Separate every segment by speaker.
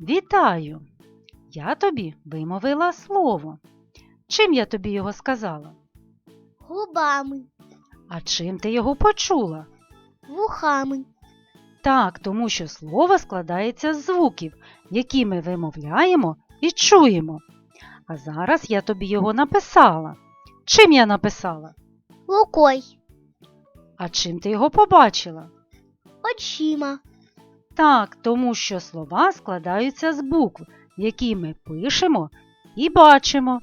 Speaker 1: Вітаю! Я тобі вимовила слово. Чим я тобі його сказала?
Speaker 2: губами,
Speaker 1: А чим ти його почула?
Speaker 2: вухами,
Speaker 1: Так, тому що слово складається з звуків, які ми вимовляємо і чуємо. А зараз я тобі його написала. Чим я написала?
Speaker 2: рукой,
Speaker 1: А чим ти його побачила?
Speaker 2: очима,
Speaker 1: Так, тому що слова складаються з букв, які ми пишемо і бачимо.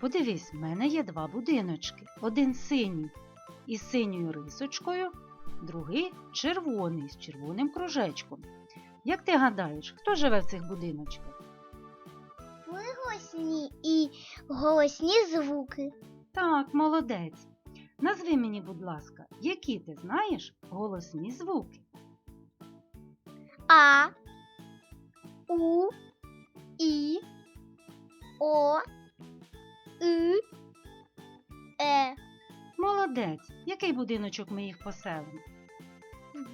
Speaker 1: Подивись, в мене є два будиночки. Один синій із синьою рисочкою, другий червоний з червоним кружечком. Як ти гадаєш, хто живе в цих будиночках?
Speaker 2: приголосні і голосні звуки.
Speaker 1: Так, молодець. Назви мені, будь ласка, які ти знаєш голосні звуки?
Speaker 2: А, У, І, О, И, Е.
Speaker 1: Молодець. Який будиночок ми їх поселимо?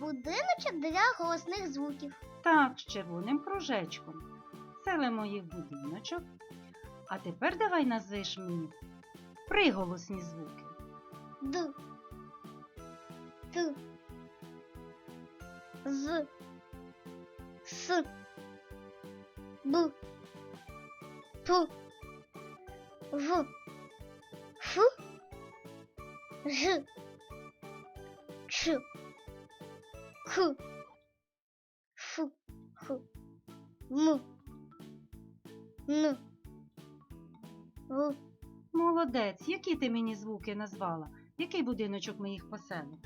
Speaker 2: Будиночок для голосних звуків.
Speaker 1: Так, з червоним кружечком. Селимо їх в будиночок. А тепер давай назвеш мені приголосні звуки.
Speaker 2: Д, Т, З, С, Б, П, В, Ф, Ж, Ч, К,
Speaker 1: Молодець. Які ти мені звуки назвала? Який будиночок ми їх поселимо?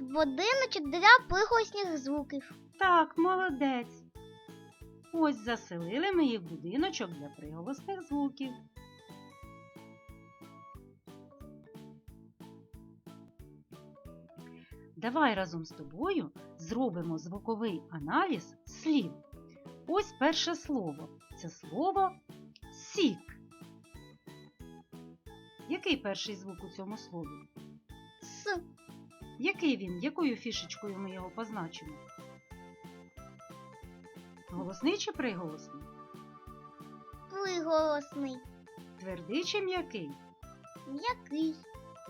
Speaker 2: Будиночок для приголосних звуків.
Speaker 1: Так, молодець. Ось заселили ми їх будиночок для приголосних звуків. Давай разом з тобою зробимо звуковий аналіз слів. Ось перше слово. Це слово сік. Який перший звук у цьому слові?
Speaker 2: С,
Speaker 1: Який він? Якою фішечкою ми його позначимо? Голосний чи приголосний?
Speaker 2: приголосний,
Speaker 1: Твердий чи м'який?
Speaker 2: м'який,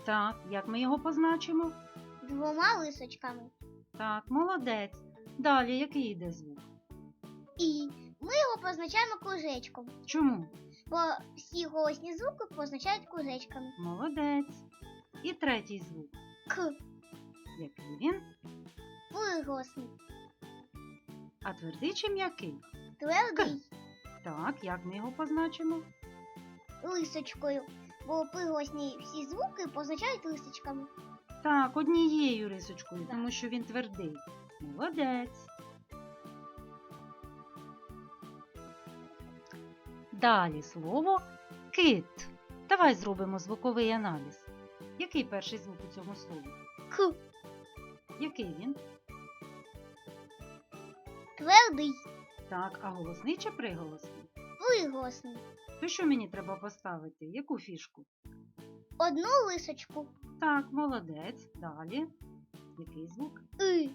Speaker 1: Так, як ми його позначимо?
Speaker 2: двома лисочками.
Speaker 1: Так, молодець. Далі який йде звук?
Speaker 2: І ми його позначаємо кружечком,
Speaker 1: Чому?
Speaker 2: Бо всі голосні звуки позначають кружечками.
Speaker 1: Молодець. І третій звук.
Speaker 2: К,
Speaker 1: Який він?
Speaker 2: приголосний,
Speaker 1: А твердий чи м'який?
Speaker 2: твердий,
Speaker 1: Так, як ми його позначимо?
Speaker 2: лисочкою, бо приголосні всі звуки позначають лисочками.
Speaker 1: Так, однією рисочкою, тому що він твердий. Молодець. Далі слово кит. Давай зробимо звуковий аналіз. Який перший звук у цьому слові?
Speaker 2: К,
Speaker 1: Який він?
Speaker 2: твердий,
Speaker 1: Так, а голосний чи приголосний?
Speaker 2: приголосний,
Speaker 1: То що мені треба поставити? Яку фішку?
Speaker 2: одну лисочку,
Speaker 1: Так, молодець. Далі. Який звук?
Speaker 2: И,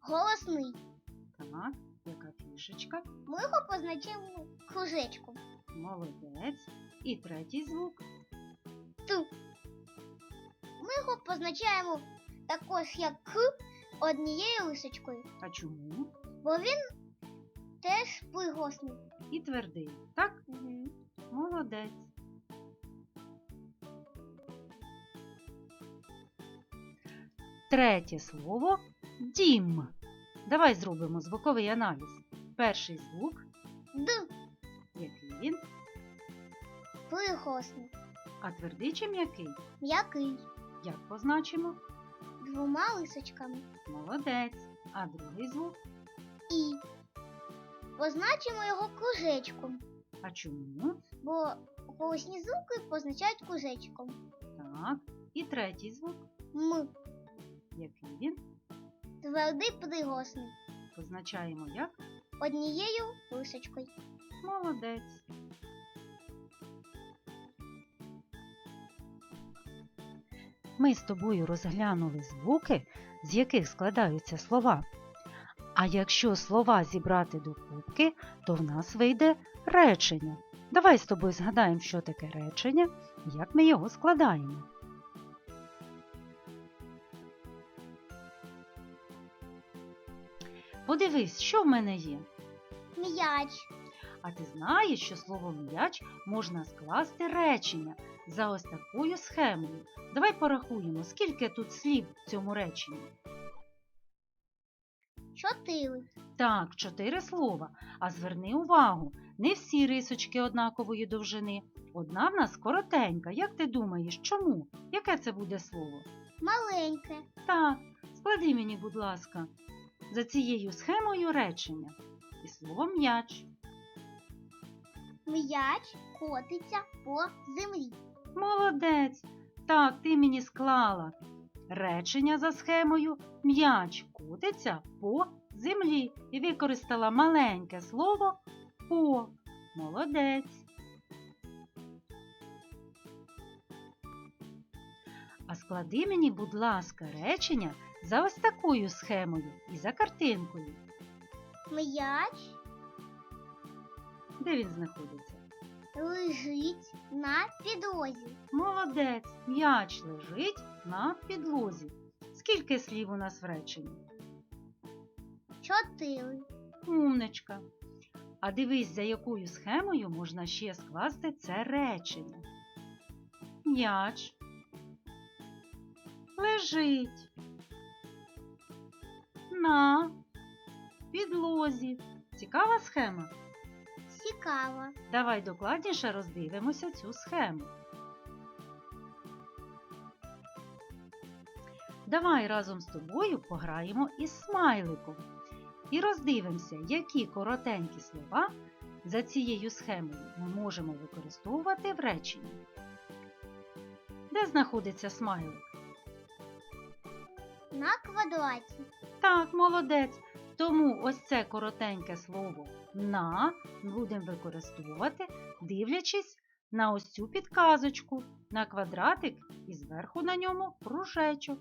Speaker 2: голосний.
Speaker 1: Так, яка фішечка?
Speaker 2: Ми його позначаємо кружечком.
Speaker 1: Молодець. І третій звук.
Speaker 2: Т. Ми його позначаємо також як К однією лисочкою,
Speaker 1: А чому?
Speaker 2: бо він теж приголосний.
Speaker 1: І твердий. Так?
Speaker 2: Угу.
Speaker 1: Молодець. Третє слово дім. Давай зробимо звуковий аналіз. Перший звук,
Speaker 2: Д.
Speaker 1: який він,
Speaker 2: Приголосний.
Speaker 1: а твердий чи м'який?
Speaker 2: М'який.
Speaker 1: Як позначимо?
Speaker 2: Двома лисочками.
Speaker 1: Молодець. А другий звук?
Speaker 2: І. Позначимо його кружечком,
Speaker 1: А чому?
Speaker 2: бо голосні звуки позначають кружечком.
Speaker 1: Так. І третій звук,
Speaker 2: М.
Speaker 1: який він,
Speaker 2: Твердий приголосний.
Speaker 1: позначаємо як?
Speaker 2: Однією лисочкою.
Speaker 1: Молодець. Ми з тобою розглянули звуки, з яких складаються слова. А якщо слова зібрати до кубки, то в нас вийде речення. Давай з тобою згадаємо, що таке речення і як ми його складаємо. Подивись, що в мене є.
Speaker 2: М'яч.
Speaker 1: А ти знаєш, що слово м'яч можна скласти речення за ось такою схемою. Давай порахуємо, скільки тут слів в цьому реченні.
Speaker 2: Чотири.
Speaker 1: Так, чотири слова. А зверни увагу, не всі рисочки однакової довжини. Одна в нас коротенька. Як ти думаєш, чому? Яке це буде слово?
Speaker 2: Маленьке.
Speaker 1: Так, склади мені, будь ласка, за цією схемою речення. І слово м'яч.
Speaker 2: М'яч котиться по землі.
Speaker 1: Молодець. Так, ти мені склала речення за схемою м'яч котиться по землі і використала маленьке слово по. Молодець. А склади мені, будь ласка, речення за ось такою схемою і за картинкою.
Speaker 2: М'яч
Speaker 1: Де він знаходиться?
Speaker 2: лежить на підлозі.
Speaker 1: Молодець, м'яч лежить на підлозі. Скільки слів у нас в реченні?
Speaker 2: Чотири.
Speaker 1: Умничка. А дивись, за якою схемою можна ще скласти це речення. М'яч лежить на підлозі. Цікава схема?
Speaker 2: Цікаво.
Speaker 1: Давай докладніше роздивимося цю схему. Давай разом з тобою пограємо із смайликом і роздивимося, які коротенькі слова за цією схемою ми можемо використовувати в реченні. Де знаходиться смайлик?
Speaker 2: На квадраті.
Speaker 1: Так, молодець. Тому ось це коротеньке слово на будемо використовувати, дивлячись на ось цю підказочку, на квадратик і зверху на ньому кружечок.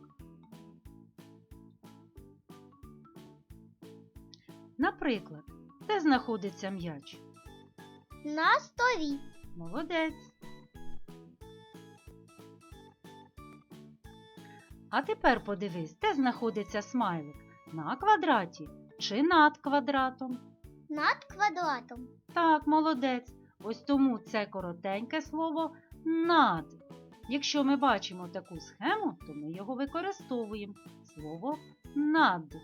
Speaker 1: Наприклад, де знаходиться м'яч?
Speaker 2: На столі.
Speaker 1: Молодець. А тепер подивись, де знаходиться смайлик? На квадраті чи над квадратом?
Speaker 2: Над квадратом.
Speaker 1: Так, молодець. Ось тому це коротеньке слово над. Якщо ми бачимо таку схему, то ми його використовуємо. Слово над.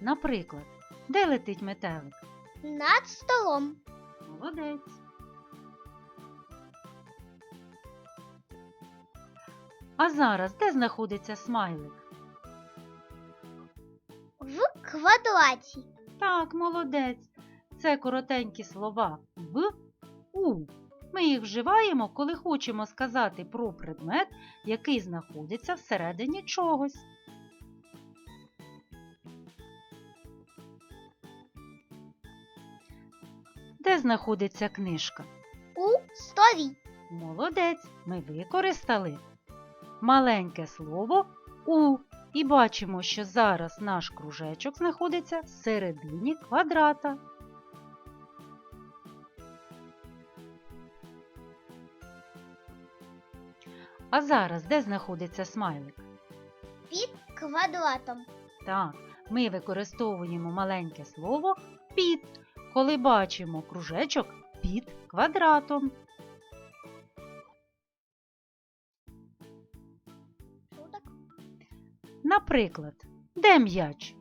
Speaker 1: Наприклад, де летить метелик?
Speaker 2: Над столом.
Speaker 1: Молодець. А зараз де знаходиться смайлик?
Speaker 2: В квадраті.
Speaker 1: Так, молодець. Це коротенькі слова в у. Ми їх вживаємо, коли хочемо сказати про предмет, який знаходиться всередині чогось. Де знаходиться книжка?
Speaker 2: У столі.
Speaker 1: Молодець, ми використали маленьке слово у і бачимо, що зараз наш кружечок знаходиться всередині квадрата. А зараз де знаходиться смайлик?
Speaker 2: Під квадратом.
Speaker 1: Так, ми використовуємо маленьке слово під, коли бачимо кружечок під квадратом. Наприклад, де м'яч?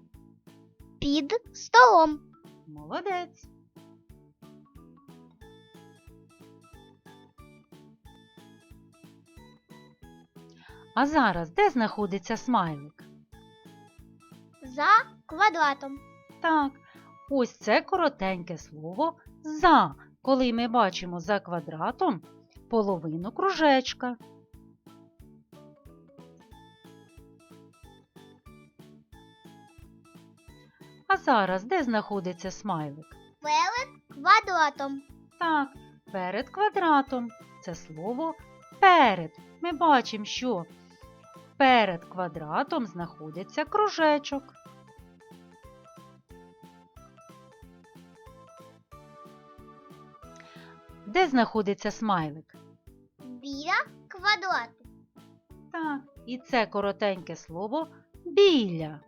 Speaker 2: Під столом.
Speaker 1: Молодець. А зараз де знаходиться смайлик?
Speaker 2: За квадратом.
Speaker 1: Так, ось це коротеньке слово за, коли ми бачимо за квадратом половину кружечка. А зараз де знаходиться смайлик?
Speaker 2: Перед квадратом.
Speaker 1: Так, перед квадратом. Це слово перед. Ми бачимо, що перед квадратом знаходиться кружечок. Де знаходиться смайлик?
Speaker 2: Біля квадрату.
Speaker 1: Так, і це коротеньке слово біля.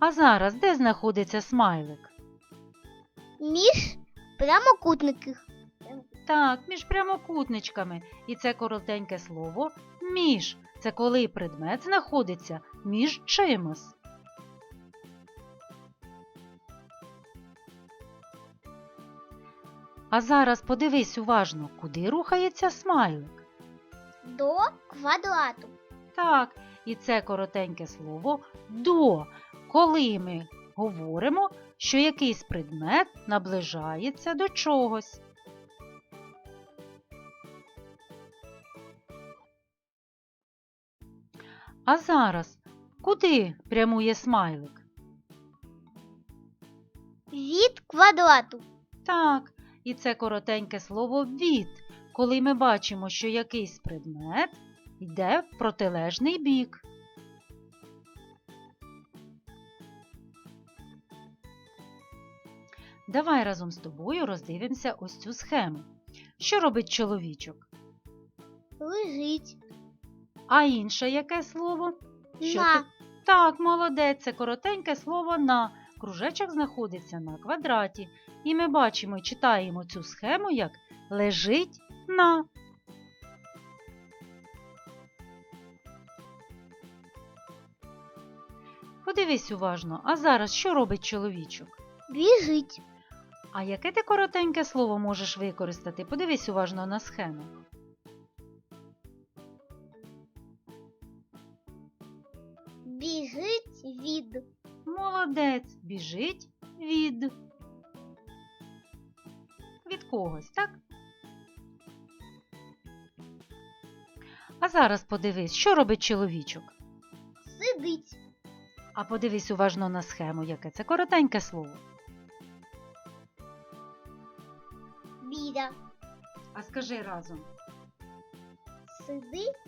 Speaker 1: А зараз де знаходиться смайлик?
Speaker 2: Між прямокутників.
Speaker 1: Так, між прямокутничками. І це коротеньке слово між. Це коли предмет знаходиться між чимось. А зараз подивись уважно, куди рухається смайлик.
Speaker 2: До квадрату.
Speaker 1: Так, і це коротеньке слово до, коли ми говоримо, що якийсь предмет наближається до чогось. А зараз куди прямує смайлик?
Speaker 2: Від квадрату.
Speaker 1: Так, і це коротеньке слово від, коли ми бачимо, що якийсь предмет йде в протилежний бік. Давай разом з тобою роздивимося ось цю схему. Що робить чоловічок?
Speaker 2: Лежить.
Speaker 1: А інше яке слово? Що
Speaker 2: На.
Speaker 1: ти- Так, молодець, це коротеньке слово на. Кружечок знаходиться на квадраті. І ми бачимо і читаємо цю схему як лежить на. Подивись уважно, а зараз що робить чоловічок?
Speaker 2: Біжить.
Speaker 1: А яке ти коротеньке слово можеш використати? Подивись уважно на схему.
Speaker 2: Біжить від.
Speaker 1: Молодець, біжить від. Від когось, так? А зараз подивись, що робить чоловічок.
Speaker 2: Сидить.
Speaker 1: А подивись уважно на схему, яке це коротеньке слово.
Speaker 2: Біля.
Speaker 1: А скажи разом.
Speaker 2: Сидить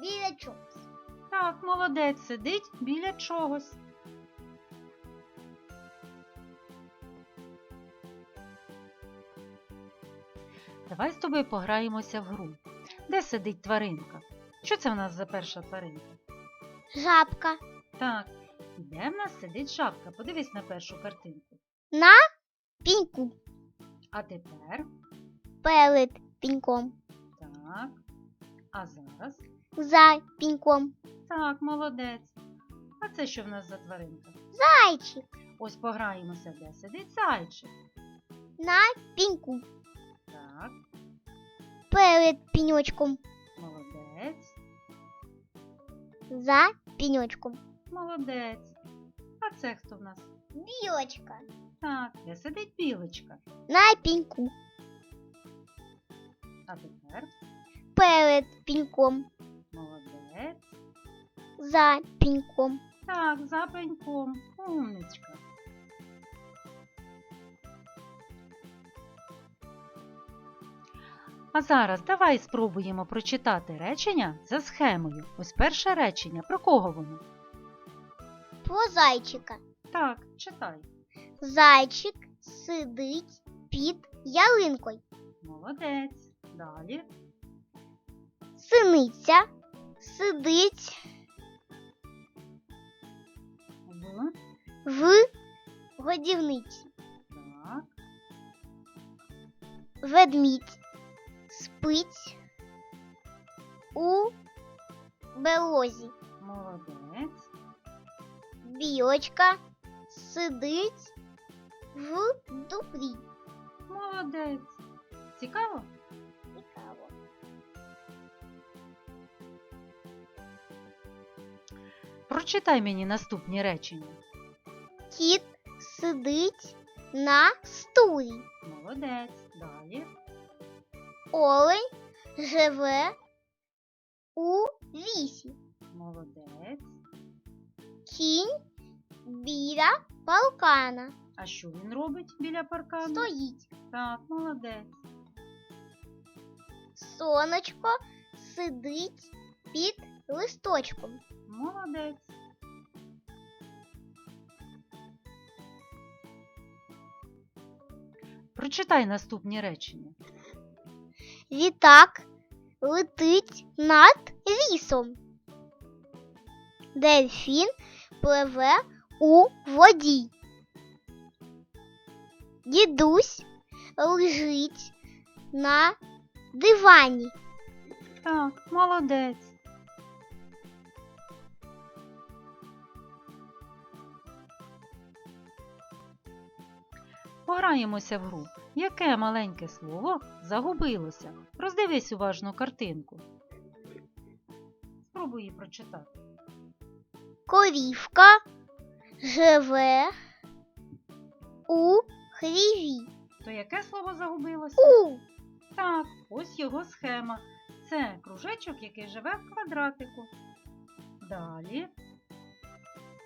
Speaker 2: біля чогось.
Speaker 1: Так, молодець, сидить біля чогось. Давай з тобою пограємося в гру. Де сидить тваринка? Що це в нас за перша тваринка?
Speaker 2: Жабка.
Speaker 1: Так, і де в нас сидить жабка? Подивись на першу картинку.
Speaker 2: На піньку.
Speaker 1: А тепер
Speaker 2: Перед піньком.
Speaker 1: так. А зараз
Speaker 2: За піньком.
Speaker 1: так, молодець. А це що в нас за тваринка?
Speaker 2: Зайчик.
Speaker 1: Ось пограємося, де сидить зайчик.
Speaker 2: На піньку.
Speaker 1: Так,
Speaker 2: Перед піньочком.
Speaker 1: молодець,
Speaker 2: За піньочком.
Speaker 1: молодець. А це хто в нас?
Speaker 2: Білочка.
Speaker 1: Так, де сидить білочка.
Speaker 2: На піньку.
Speaker 1: А тепер
Speaker 2: Перед піньком.
Speaker 1: молодець.
Speaker 2: За піньком.
Speaker 1: Так, за пеньком. Умничка. А зараз давай спробуємо прочитати речення за схемою. Ось перше речення. Про кого воно?
Speaker 2: Про зайчика.
Speaker 1: Так, читай.
Speaker 2: Зайчик сидить під ялинкою.
Speaker 1: Молодець. Далі.
Speaker 2: Синиця сидить
Speaker 1: В.
Speaker 2: в годівниці.
Speaker 1: Так.
Speaker 2: Ведмідь спить у белозі.
Speaker 1: Молодець.
Speaker 2: Білочка сидить в дуплі.
Speaker 1: Молодець. Цікаво. Прочитай мені наступні речення.
Speaker 2: Кіт сидить на стулі.
Speaker 1: Молодець. Далі.
Speaker 2: Олень живе у лісі.
Speaker 1: Молодець.
Speaker 2: Кінь біля паркана.
Speaker 1: А що він робить біля паркану?
Speaker 2: Стоїть.
Speaker 1: Так, молодець.
Speaker 2: Сонечко сидить під листочком.
Speaker 1: Молодець. Прочитай наступні речення.
Speaker 2: Літак летить над лісом. Дельфін пливе у воді. Дідусь лежить на дивані.
Speaker 1: Так, молодець. Пограємося в гру. Яке маленьке слово загубилося? Роздивись уважно картинку. Спробуй її прочитати.
Speaker 2: Корівка живе у хліві.
Speaker 1: То яке слово загубилося?
Speaker 2: У
Speaker 1: Так, ось його схема. Це кружечок, який живе в квадратику. Далі.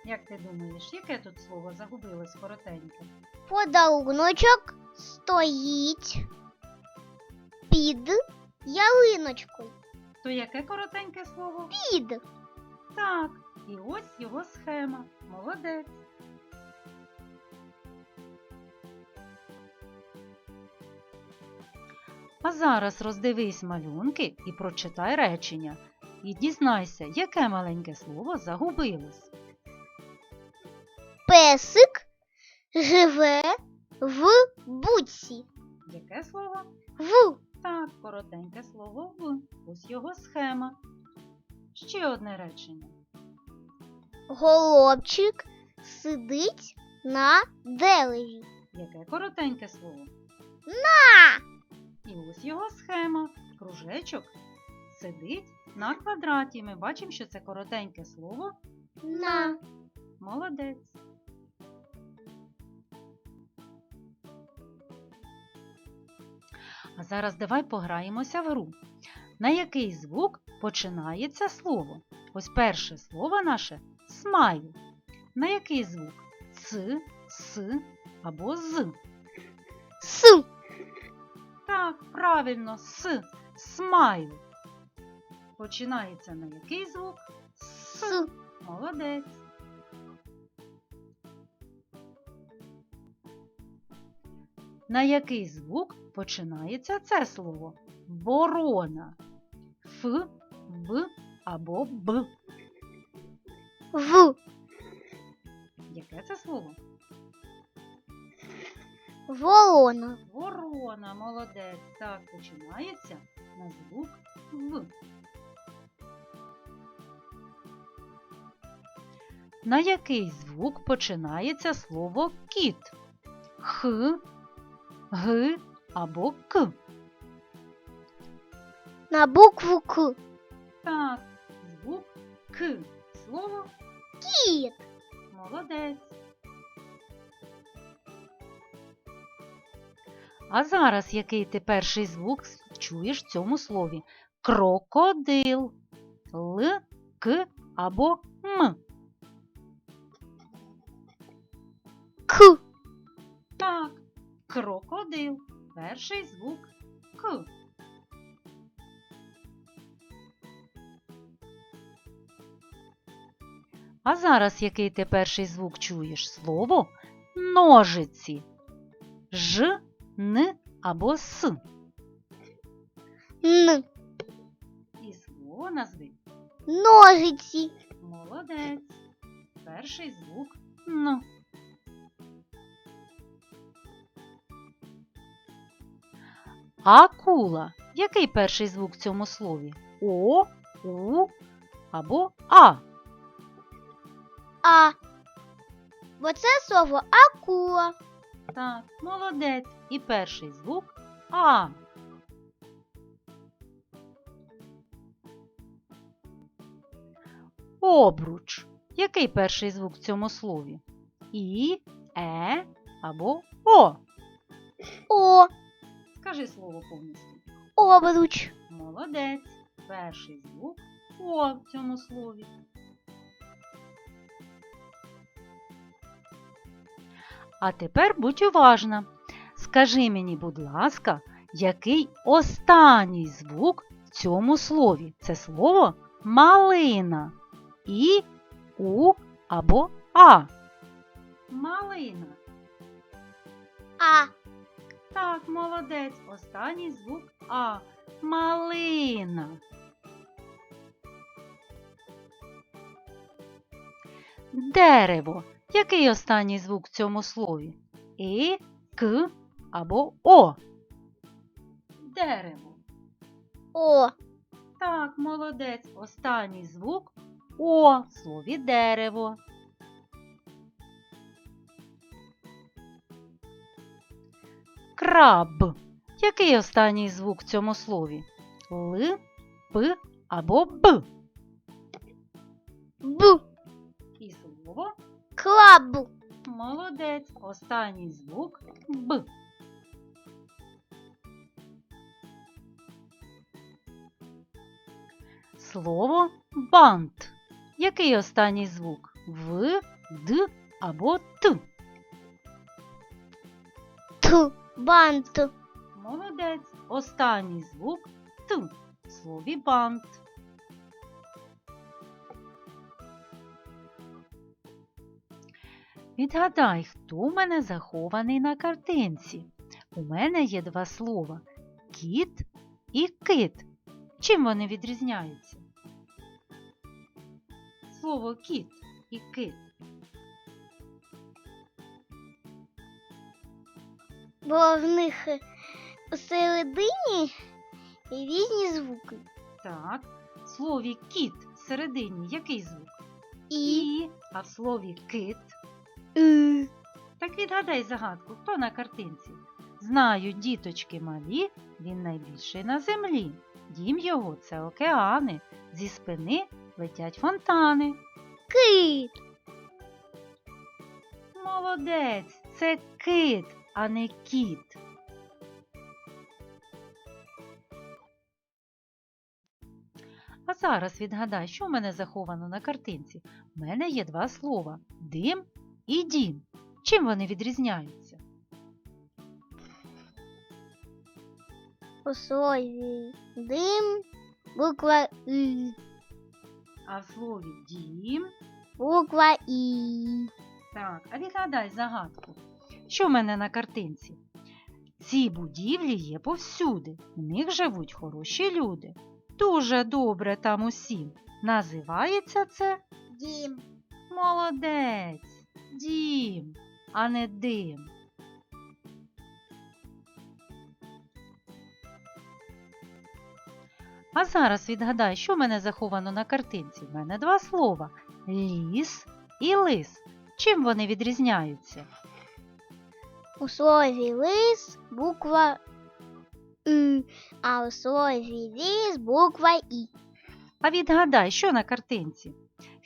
Speaker 1: Як ти думаєш, яке тут слово загубилось коротеньке?
Speaker 2: Подаруночок стоїть під ялиночкою.
Speaker 1: То яке коротеньке слово?
Speaker 2: Під.
Speaker 1: Так, і ось його схема. Молодець. А зараз роздивись малюнки і прочитай речення. І дізнайся, яке маленьке слово загубилось.
Speaker 2: Песик живе в буці.
Speaker 1: Яке слово?
Speaker 2: В.
Speaker 1: Так, коротеньке слово в. Ось його схема. Ще одне речення.
Speaker 2: Голубчик сидить на дереві.
Speaker 1: Яке коротеньке слово?
Speaker 2: На.
Speaker 1: І ось його схема. Кружечок сидить на квадраті. Ми бачимо, що це коротеньке слово.
Speaker 2: На.
Speaker 1: Молодець. А зараз давай пограємося в гру. На який звук починається слово? Ось перше слово наше смайл. На який звук? Ц, с або з.
Speaker 2: С.
Speaker 1: Так, правильно, с. Смайл. Починається на який звук? С.
Speaker 2: С.
Speaker 1: Молодець. На який звук починається це слово? Ворона. Ф, В або Б.
Speaker 2: В.
Speaker 1: Яке це слово?
Speaker 2: Ворона.
Speaker 1: Ворона, молодець. Так, починається на звук В. На який звук починається слово кіт? Х, Г або К.
Speaker 2: На букву К.
Speaker 1: Так, звук К. Слово
Speaker 2: Кіт.
Speaker 1: молодець. А зараз який ти перший звук чуєш в цьому слові? Крокодил. Л, К або М.
Speaker 2: К.
Speaker 1: Так, крокодил. Перший звук К. А зараз який ти перший звук чуєш? Слово ножиці. Ж, Н або С.
Speaker 2: Н.
Speaker 1: І слово назви.
Speaker 2: Ножиці.
Speaker 1: Молодець. Перший звук Н. Акула. Який перший звук в цьому слові? О, У або А.
Speaker 2: А. Бо це слово акула.
Speaker 1: Так, молодець. І перший звук А. Обруч. Який перший звук в цьому слові? І, Е або О.
Speaker 2: О.
Speaker 1: Скажи слово повністю.
Speaker 2: Обруч.
Speaker 1: Молодець. Перший звук О в цьому слові. А тепер будь уважна. Скажи мені, будь ласка, який останній звук в цьому слові? Це слово малина. І, у або а. Малина.
Speaker 2: А.
Speaker 1: Так, молодець. Останній звук А. Малина. Дерево. Який останній звук в цьому слові? І, К або О. Дерево.
Speaker 2: О.
Speaker 1: Так, молодець. Останній звук О в слові дерево. Краб. Який останній звук в цьому слові? Л, П або Б.
Speaker 2: Б.
Speaker 1: І слово
Speaker 2: Краб.
Speaker 1: молодець. Останній звук Б. Слово бант. Який останній звук? В, Д або Т.
Speaker 2: Т. Бант.
Speaker 1: Молодець. Останній звук Т в слові бант. Відгадай, хто у мене захований на картинці. У мене є два слова кіт і кит. Чим вони відрізняються? Слово кіт і кит.
Speaker 2: Бо в них всередині різні звуки.
Speaker 1: Так, в слові кіт всередині який звук?
Speaker 2: І.
Speaker 1: І, а в слові кит.
Speaker 2: І.
Speaker 1: Так відгадай загадку, хто на картинці? Знаю, діточки малі, він найбільший на землі. Дім його це океани, зі спини летять фонтани.
Speaker 2: Кит.
Speaker 1: Молодець, це кит, а не кіт. А зараз відгадай, що в мене заховано на картинці. У мене є два слова дим і дім. Чим вони відрізняються?
Speaker 2: У слові дим. Буква І.
Speaker 1: А в слові дім.
Speaker 2: Буква І.
Speaker 1: Так, а відгадай загадку. Що в мене на картинці? Ці будівлі є повсюди. В них живуть хороші люди. Дуже добре там усім. Називається це
Speaker 2: Дім.
Speaker 1: молодець, дім, а не дим. А зараз відгадай, що в мене заховано на картинці. В мене два слова ліс і лис. Чим вони відрізняються?
Speaker 2: У слові лис буква І, а у слові ліс буква І.
Speaker 1: А відгадай, що на картинці?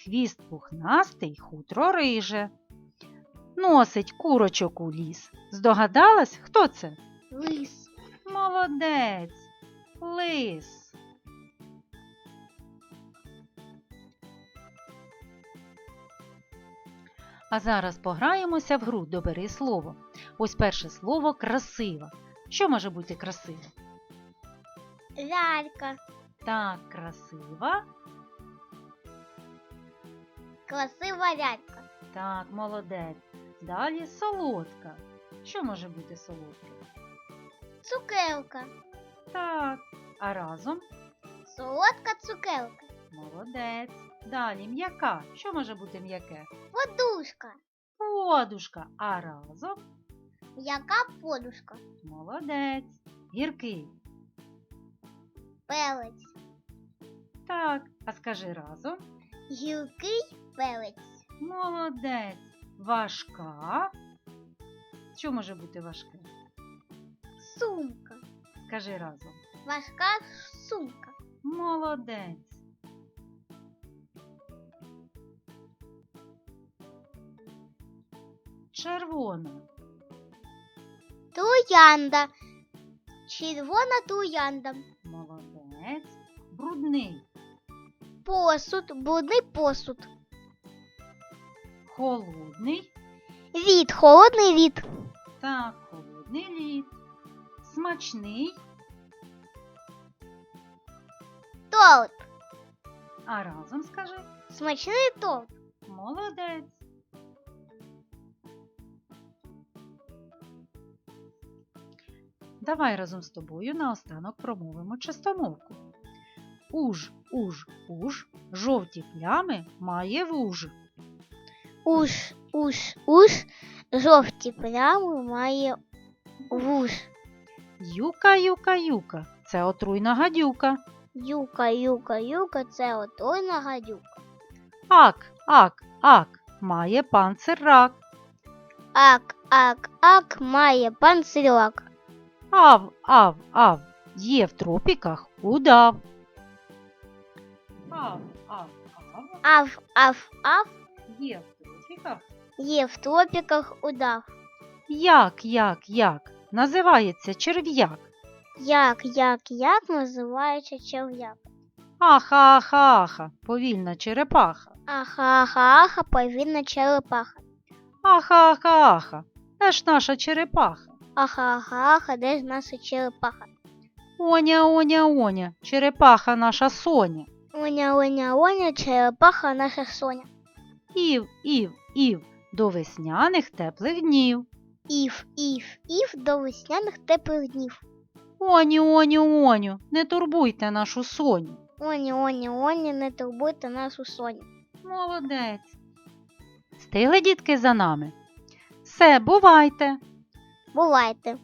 Speaker 1: Хвіст пухнастий, хутро риже. Носить курочок у ліс. Здогадалась, хто це?
Speaker 2: Лис.
Speaker 1: Молодець, лис. А зараз пограємося в гру Добери слово. Ось перше слово красива. Що може бути красиво?
Speaker 2: Лялька.
Speaker 1: Так, красива.
Speaker 2: Красива лялька.
Speaker 1: Так, молодець. Далі солодка. Що може бути солодке?
Speaker 2: Цукерка.
Speaker 1: Так. А разом
Speaker 2: Солодка цукерка.
Speaker 1: молодець. Далі м'яка. Що може бути м'яке?
Speaker 2: Подушка.
Speaker 1: Подушка. А разом
Speaker 2: Яка подушка?
Speaker 1: молодець. Гіркий.
Speaker 2: Пелець.
Speaker 1: Так. А скажи разом.
Speaker 2: Гілкий пелець.
Speaker 1: Молодець. Важка. Що може бути важке?
Speaker 2: Сумка.
Speaker 1: Скажи разом.
Speaker 2: Важка сумка.
Speaker 1: Молодець. Червона.
Speaker 2: Троянда. Червона троянда.
Speaker 1: Молодець. Брудний.
Speaker 2: Посуд. Брудний посуд.
Speaker 1: Холодний.
Speaker 2: Лід, холодний лід.
Speaker 1: Так, холодний лід. Смачний,
Speaker 2: Торт.
Speaker 1: а разом скажи
Speaker 2: Смачний торт.
Speaker 1: молодець. Давай разом з тобою наостанок промовимо чистомовку. Уж, уж, уж, жовті плями має вуж.
Speaker 2: Уж, уж, уж. Жовті плями має вуж.
Speaker 1: Юка, юка, юка. Це отруйна гадюка.
Speaker 2: Юка, юка, юка, це отойна гадюка.
Speaker 1: Ак, ак, ак, має панцир рак.
Speaker 2: Ак, ак, ак, має панцирок.
Speaker 1: Ав, ав, ав, є в тропіках удав. Ав, ав, ав,
Speaker 2: Ав, ав, ав,
Speaker 1: є в тропіках.
Speaker 2: є в тропіках удав.
Speaker 1: Як, як, як називається черв'як.
Speaker 2: Як, як, як називається черв'як?
Speaker 1: Аха, аха, аха, повільна черепаха.
Speaker 2: Аха, аха, аха, повільна черепаха.
Speaker 1: Аха, аха, аха, ж наша черепаха?
Speaker 2: Аха, аха, аха, де ж наша черепаха?
Speaker 1: Оня, оня, оня, черепаха наша соня.
Speaker 2: Оня, оня, оня, черепаха наша соня.
Speaker 1: Ів, ів, ів, до весняних теплих днів.
Speaker 2: Ів, ів, ів до весняних теплих днів.
Speaker 1: Оню, оню, оню, не турбуйте нашу соню.
Speaker 2: Оні, оні, оні, не турбуйте нашу соню.
Speaker 1: Молодець. Стигли дітки за нами. Все, бувайте.
Speaker 2: Бувайте.